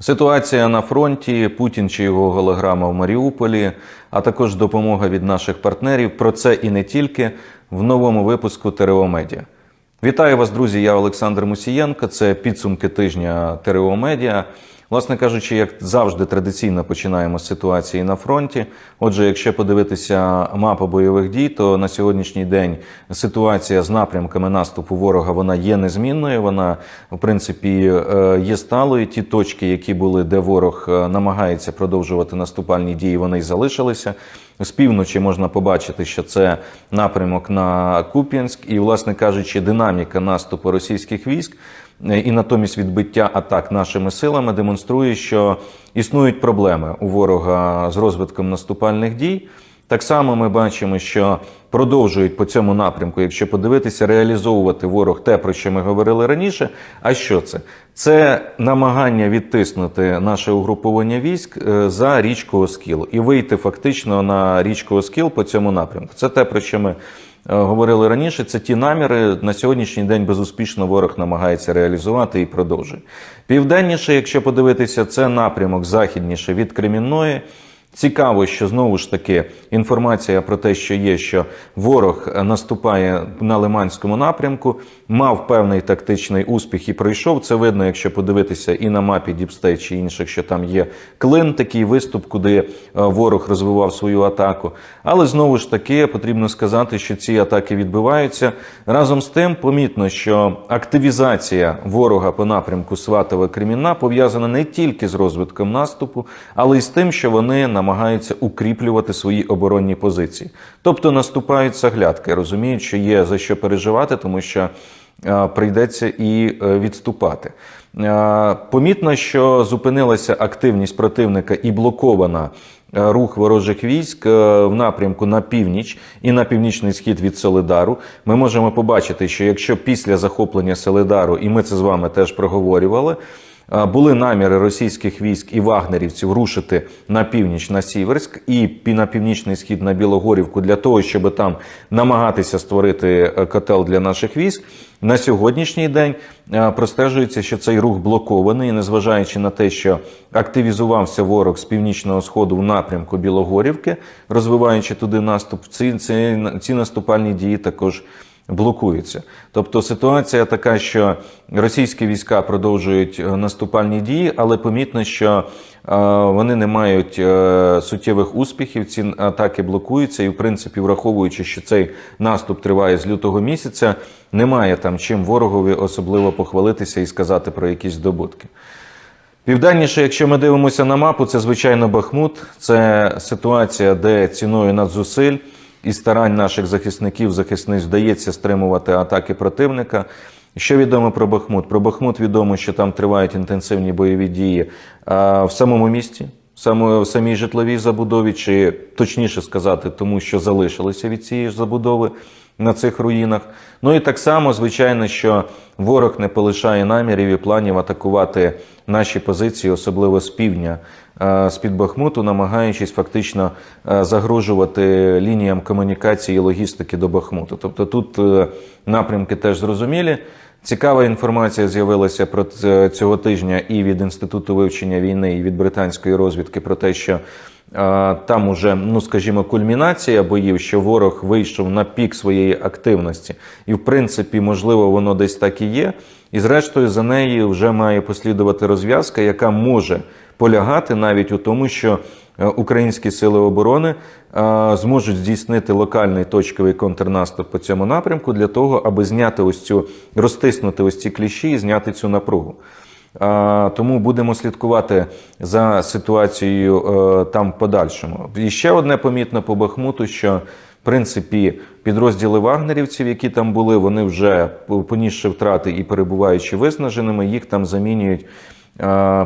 Ситуація на фронті, Путін чи його голограма в Маріуполі, а також допомога від наших партнерів. Про це і не тільки в новому випуску ТРО Медіа. Вітаю вас, друзі! Я Олександр Мусієнко. Це підсумки тижня ТРО Медіа. Власне кажучи, як завжди, традиційно починаємо з ситуації на фронті. Отже, якщо подивитися мапу бойових дій, то на сьогоднішній день ситуація з напрямками наступу ворога вона є незмінною. Вона, в принципі, е, є сталою. Ті точки, які були, де ворог е, намагається продовжувати наступальні дії, вони й залишилися. З півночі можна побачити, що це напрямок на Куп'янськ, і, власне кажучи, динаміка наступу російських військ і натомість відбиття атак нашими силами демонструє, що існують проблеми у ворога з розвитком наступальних дій. Так само ми бачимо, що продовжують по цьому напрямку, якщо подивитися, реалізовувати ворог те, про що ми говорили раніше. А що це? Це намагання відтиснути наше угруповання військ е, за річку Оскіл і вийти фактично на річку Оскіл по цьому напрямку. Це те, про що ми. Е, Говорили раніше, це ті наміри на сьогоднішній день безуспішно ворог намагається реалізувати і продовжує. Південніше, якщо подивитися, це напрямок західніше від Кремінної. Цікаво, що знову ж таки інформація про те, що є, що ворог наступає на Лиманському напрямку, мав певний тактичний успіх і пройшов. Це видно, якщо подивитися і на мапі Діпстейт чи інших, що там є клин, такий виступ, куди е, ворог розвивав свою атаку. Але знову ж таки потрібно сказати, що ці атаки відбиваються. Разом з тим, помітно, що активізація ворога по напрямку Сватове Кремінна пов'язана не тільки з розвитком наступу, але й з тим, що вони намагаються укріплювати свої оборонні позиції. Тобто наступають саглядки, розуміють, що є за що переживати, тому що е, прийдеться і е, відступати. Е, Помітно, що зупинилася активність противника і блокована рух ворожих військ в напрямку на північ і на північний схід від Солидару. Ми можемо побачити, що якщо після захоплення Солидару, і ми це з вами теж проговорювали. Були наміри російських військ і вагнерівців рушити на північ на Сіверськ і на північний схід на Білогорівку для того, щоб там намагатися створити е, котел для наших військ. На сьогоднішній день е, простежується, що цей рух блокований, незважаючи на те, що активізувався ворог з північного сходу в напрямку Білогорівки, розвиваючи туди наступ, ці, ці, ці наступальні дії також блокуються. Тобто ситуація така, що російські війська продовжують е, наступальні дії, але помітно, що е, вони не мають е, суттєвих успіхів. Ці атаки блокуються, і в принципі, враховуючи, що цей наступ триває з лютого місяця, немає там чим ворогові особливо похвалитися і сказати про якісь здобутки. Південніше, якщо ми дивимося на мапу, це звичайно Бахмут. Це ситуація, де ціною надзусиль і старань наших захисників захисниць вдається стримувати атаки противника. Що відомо про Бахмут? Про Бахмут відомо, що там тривають інтенсивні бойові дії в самому місті, в самій житловій забудові, чи точніше сказати, тому що залишилися від цієї ж забудови на цих руїнах. Ну і так само, звичайно, що ворог не полишає намірів і планів атакувати наші позиції, особливо з півдня е, з-під Бахмуту, намагаючись фактично е, загрожувати лініям комунікації і логістики до Бахмуту. Тобто тут е, напрямки теж зрозумілі. Цікава інформація з'явилася про цього тижня і від Інституту вивчення війни, і від британської розвідки про те, що там уже, ну скажімо, кульмінація боїв, що ворог вийшов на пік своєї активності, і в принципі, можливо, воно десь так і є. І зрештою за неї вже має послідувати розв'язка, яка може полягати навіть у тому, що е, українські сили оборони е, зможуть здійснити локальний точковий контрнаступ по цьому напрямку для того, аби зняти ось цю розтиснути ось ці кліщі і зняти цю напругу. Тому будемо слідкувати за ситуацією е, там в подальшому. І ще одне помітно по Бахмуту, що в принципі підрозділи вагнерівців, які там були, вони вже понісши втрати і перебуваючи виснаженими, їх там замінюють.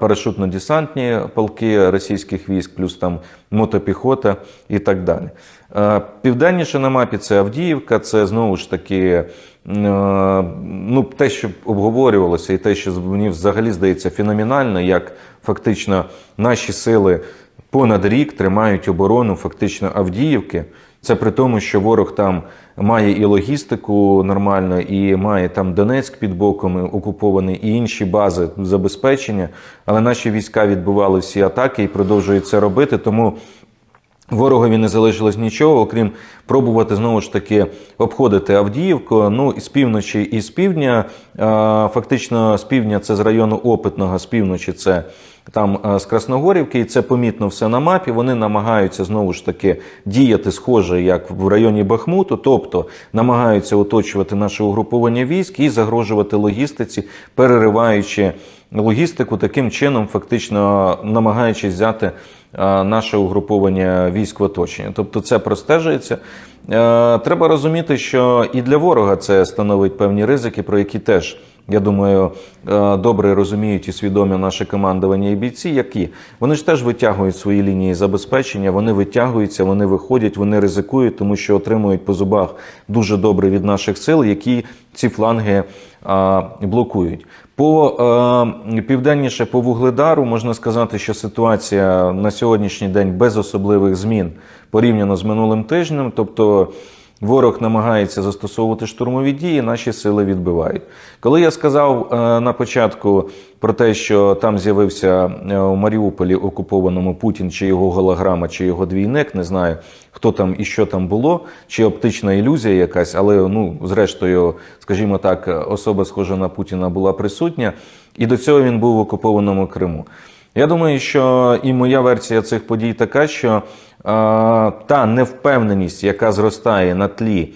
Парашутно-десантні полки російських військ, плюс там мотопіхота і так далі. Південніше на мапі це Авдіївка, це знову ж таки ну, те, що обговорювалося, і те, що мені взагалі здається феноменально, як фактично наші сили понад рік тримають оборону фактично Авдіївки. Це при тому, що ворог там має і логістику нормально, і має там Донецьк під боком окупований, і інші бази забезпечення. Але наші війська відбували всі атаки і продовжують це робити. Тому Ворогові не залишилось нічого, окрім пробувати знову ж таки обходити Авдіївку. Ну і з півночі і з півдня. Фактично, з півдня це з району Опитного, з півночі це там з Красногорівки, і це помітно все на мапі. Вони намагаються знову ж таки діяти схоже, як в районі Бахмуту, тобто намагаються оточувати наше угруповання військ і загрожувати логістиці, перериваючи логістику, таким чином, фактично намагаючись взяти наше угруповання військ в оточення. Тобто це простежується. Е, Треба розуміти, що і для ворога це становить певні ризики, про які теж. Я думаю, е, добре розуміють і свідомі наше командування і бійці, які вони ж теж витягують свої лінії забезпечення, вони витягуються, вони виходять, вони ризикують, тому що отримують по зубах дуже добре від наших сил, які ці фланги а, блокують. По е, південніше по вугледару можна сказати, що ситуація на сьогоднішній день без особливих змін порівняно з минулим тижнем, тобто. Ворог намагається застосовувати штурмові дії, наші сили відбивають. Коли я сказав е, на початку про те, що там з'явився е, у Маріуполі окупованому Путін, чи його голограма, чи його двійник, не знаю хто там і що там було, чи оптична ілюзія якась, але ну, зрештою, скажімо так, особа схожа на Путіна була присутня, і до цього він був в окупованому Криму. Я думаю, що і моя версія цих подій така, що е, та невпевненість, яка зростає на тлі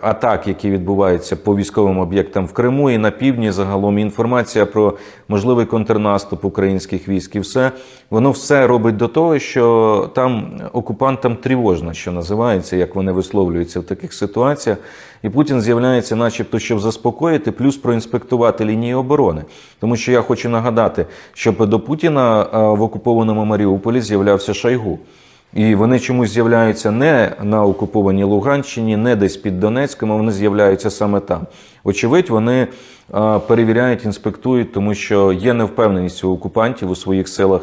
атак, які відбуваються по військовим об'єктам в Криму і на півдні, загалом інформація про можливий контрнаступ українських військ і все, воно все робить до того, що там окупантам тривожно, що називається, як вони висловлюються в таких ситуаціях. І Путін з'являється, начебто, щоб заспокоїти, плюс проінспектувати лінії оборони. Тому що я хочу нагадати, що до Путіна в окупованому Маріуполі з'являвся Шойгу. І вони чомусь з'являються не на окупованій Луганщині, не десь під Донецьком, а вони з'являються саме там. Очевидь, вони перевіряють, інспектують, тому що є невпевненість у окупантів у своїх силах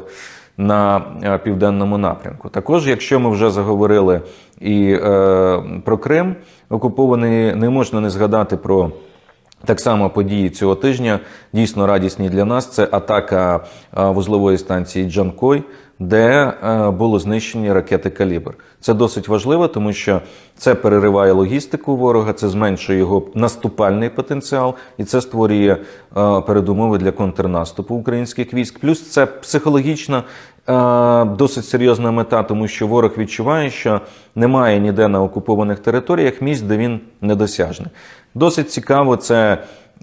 на південному напрямку. Також, якщо ми вже заговорили і е, про Крим окупований, не можна не згадати про. Так само події цього тижня дійсно радісні для нас. Це атака вузлової станції Джанкой, де було знищені ракети Калібр. Це досить важливо, тому що це перериває логістику ворога, це зменшує його наступальний потенціал, і це створює передумови для контрнаступу українських військ. Плюс це психологічна. Досить серйозна мета, тому що ворог відчуває, що немає ніде на окупованих територіях місць, де він недосяжний. Досить цікаво, це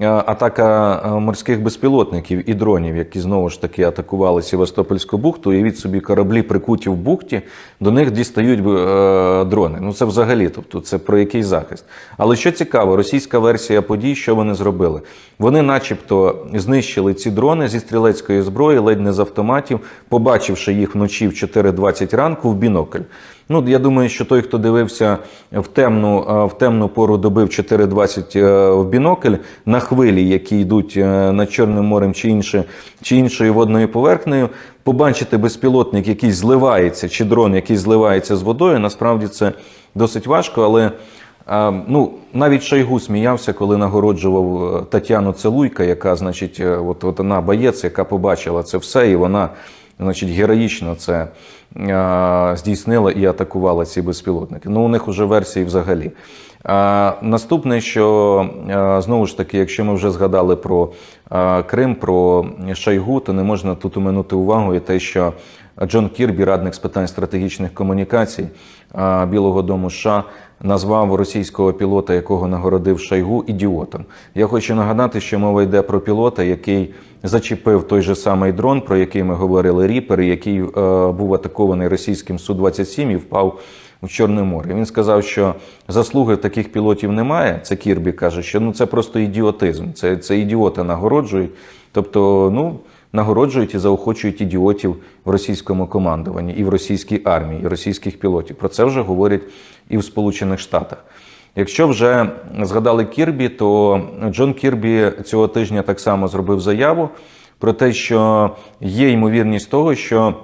атака морських безпілотників і дронів, які знову ж таки атакували Севастопольську бухту. Від собі кораблі прикуті в бухті, до них дістають дрони. Ну це взагалі, тобто це про який захист. Але що цікаво, російська версія подій, що вони зробили? Вони, начебто, знищили ці дрони зі стрілецької зброї, ледь не з автоматів, побачивши їх вночі в 4.20 ранку в бінокль. Ну, я думаю, що той, хто дивився в темну в темну пору доби в 4.20 в бінокль на хвилі, які йдуть над Чорним морем чи інше, чи іншою водною поверхнею, побачити безпілотник, який зливається, чи дрон, який зливається з водою, насправді це досить важко, але. Ну, навіть Шойгу сміявся, коли нагороджував Тетяну Целуйка, яка, значить, от, от вона боєць, яка побачила це все, і вона, значить, героїчно це здійснила і атакувала ці безпілотники. Ну, у них вже версії взагалі. Наступне, що знову ж таки, якщо ми вже згадали про Крим, про Шайгу, то не можна тут уминути увагу і те, що Джон Кірбі, радник з питань стратегічних комунікацій Білого Дому США, назвав російського пілота, якого нагородив Шойгу, ідіотом. Я хочу нагадати, що мова йде про пілота, який зачепив той же самий дрон, про який ми говорили Ріпер, який е, був атакований російським су 27 і впав у Чорне море. Він сказав, що заслуги таких пілотів немає. Це Кірбі каже, що ну це просто ідіотизм. Це це ідіоти нагороджують. Тобто, ну нагороджують і заохочують ідіотів в російському командуванні і в російській армії, і російських пілотів. Про це вже говорять і в Сполучених Штатах. Якщо вже згадали Кірбі, то Джон Кірбі цього тижня так само зробив заяву про те, що є ймовірність того, що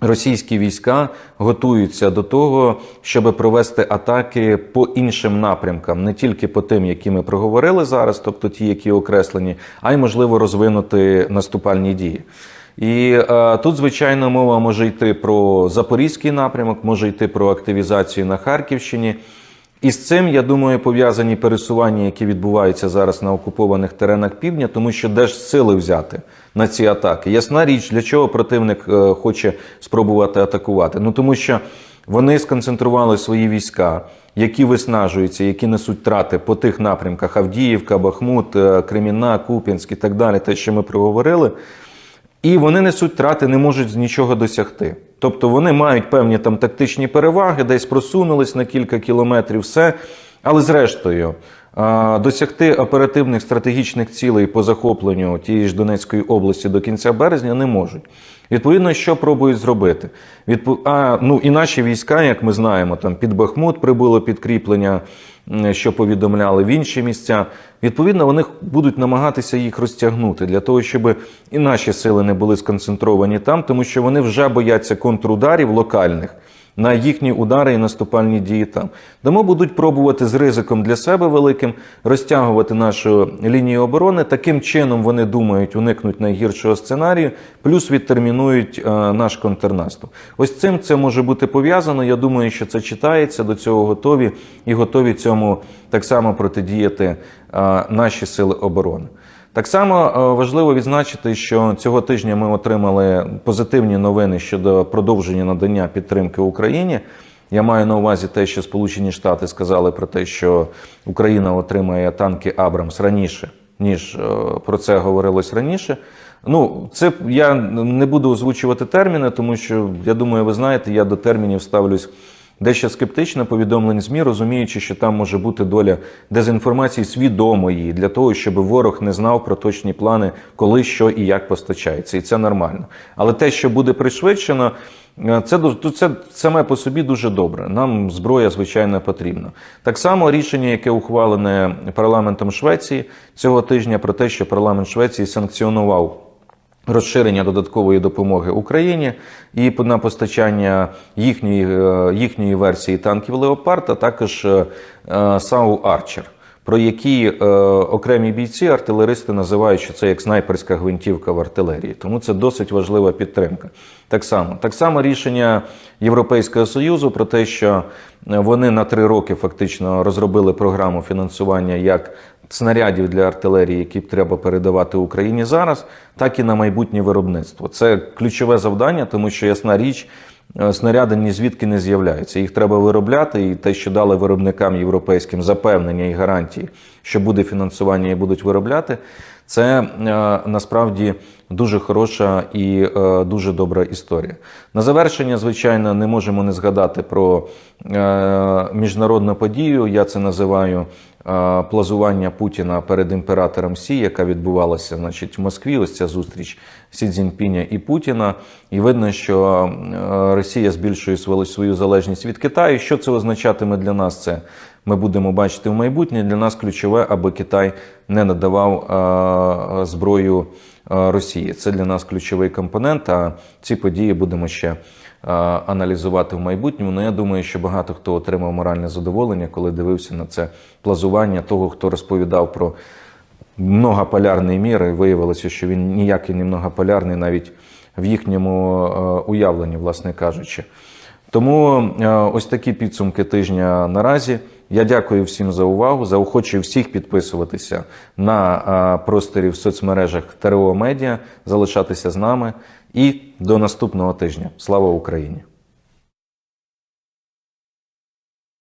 російські війська готуються до того, щоб провести атаки по іншим напрямкам, не тільки по тим, які ми проговорили зараз, тобто ті, які окреслені, а й можливо розвинути наступальні дії. І е, тут, звичайно, мова може йти про запорізький напрямок, може йти про активізацію на Харківщині. І з цим, я думаю, пов'язані пересування, які відбуваються зараз на окупованих теренах півдня, тому що де ж сили взяти на ці атаки? Ясна річ, для чого противник е, хоче спробувати атакувати? Ну тому що вони сконцентрували свої війська, які виснажуються, які несуть трати по тих напрямках: Авдіївка, Бахмут, е, Кремінна, Куп'янськ і так далі, те, що ми проговорили. І вони несуть втрати, не можуть з нічого досягти. Тобто вони мають певні там тактичні переваги, десь просунулись на кілька кілометрів, все. Але зрештою, досягти оперативних стратегічних цілей по захопленню тієї ж Донецької області до кінця березня не можуть. Відповідно, що пробують зробити? Відпо... А, ну і наші війська, як ми знаємо, там під Бахмут прибуло підкріплення, що повідомляли в інші місця. Відповідно, вони будуть намагатися їх розтягнути для того, щоб і наші сили не були сконцентровані там, тому що вони вже бояться контрударів локальних на їхні удари і наступальні дії там. Тому будуть пробувати з ризиком для себе великим розтягувати нашу лінію оборони. Таким чином вони думають уникнуть найгіршого сценарію, плюс відтермінують е, наш контрнаступ. Ось цим це може бути пов'язано. Я думаю, що це читається, до цього готові і готові цьому так само протидіяти е, наші сили оборони. Так само е, важливо відзначити, що цього тижня ми отримали позитивні новини щодо продовження надання підтримки Україні. Я маю на увазі те, що Сполучені Штати сказали про те, що Україна отримає танки Абрамс раніше, ніж е, про це говорилось раніше. Ну, це я не буду озвучувати терміни, тому що я думаю, ви знаєте, я до термінів ставлюсь дещо скептично повідомлень ЗМІ, розуміючи, що там може бути доля дезінформації свідомої для того, щоб ворог не знав про точні плани, коли що і як постачається, і це нормально. Але те, що буде пришвидшено. е, Це це саме по собі дуже добре. Нам зброя звичайно потрібна. Так само рішення, яке ухвалене парламентом Швеції цього тижня, про те, що парламент Швеції санкціонував розширення додаткової допомоги Україні і на постачання їхньої, е, їхньої версії танків Леопард, а також е, е, САУ Арчер. Про які окремі бійці, артилеристи називають, що це як снайперська гвинтівка в артилерії. Тому це досить важлива підтримка. Так само, так само рішення Європейського союзу про те, що вони на три роки фактично розробили програму фінансування як снарядів для артилерії, які треба передавати Україні зараз, так і на майбутнє виробництво. Це ключове завдання, тому що ясна річ. е, Снаряди ні звідки не з'являються. Їх треба виробляти, і те, що дали виробникам європейським запевнення і гарантії, що буде фінансування і будуть виробляти, це е, насправді дуже хороша і е, дуже добра історія. На завершення, звичайно, не можемо не згадати про міжнародну подію. Я це називаю плазування Путіна перед імператором Сі, яка відбувалася значить, в Москві. Ось ця зустріч Сі Цзіньпіня і Путіна. І видно, що Росія збільшує свою- залежність від Китаю. Що це означатиме для нас? Це ми будемо бачити в майбутнє. Для нас ключове, аби Китай не надавав зброю Росії. Це для нас ключовий компонент. А ці події будемо ще аналізувати в майбутньому. Ну я думаю, що багато хто отримав моральне задоволення, коли дивився на це плазування того, хто розповідав про многополярний мір, і виявилося, що він ніякий не многополярний навіть в їхньому е, уявленні, власне кажучи. Тому е, ось такі підсумки тижня наразі. Я дякую всім за увагу. Заохочую всіх підписуватися на е, просторі в соцмережах ТРО Медіа, залишатися з нами і до наступного тижня. Слава Україні!